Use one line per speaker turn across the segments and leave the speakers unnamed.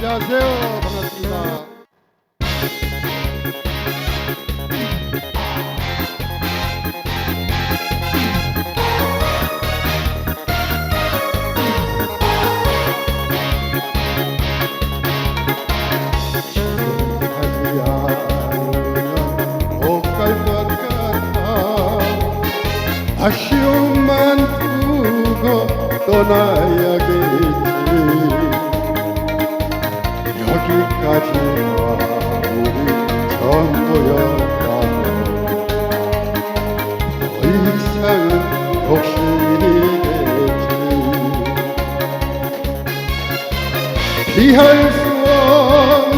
안녕하세요. 반갑습니다. 아쉬움만 두고 떠나야겠지 여기까지가 우리 더 이상은 욕심이겠지. 피할 수 없는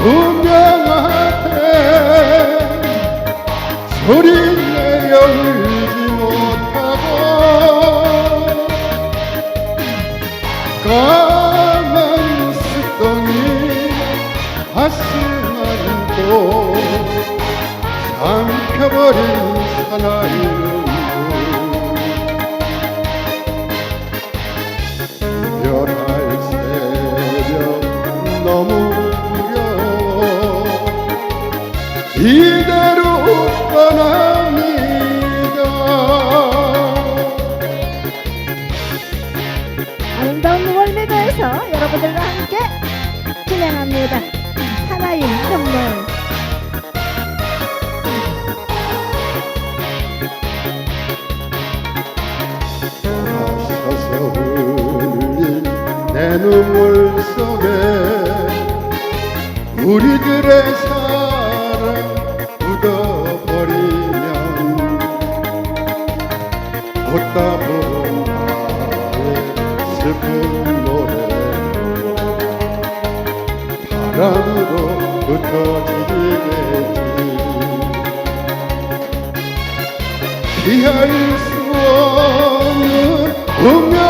운명 앞에 소리 삼켜버린 사나이 눈물 열할 새벽 너무 두려워 이대로 떠납니다
아름다운 6월 매도에서 여러분들과 함께 진행합니다. 하나의 눈물.
내 눈물 속에 우리들의 사랑 묻어버리면 웃다 부른 나의 슬픈 노래. 바람으로 흩어지겠지. 피할 수 없는 운명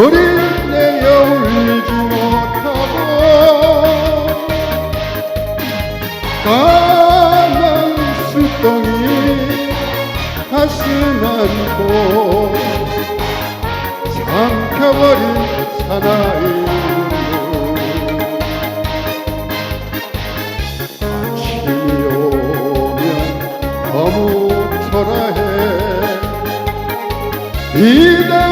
소리내어 울지 못하고 까만 술덩이 가슴 안고 삼켜버린 사나이. 눈물 아침이 오면 너무 초라해. 이대로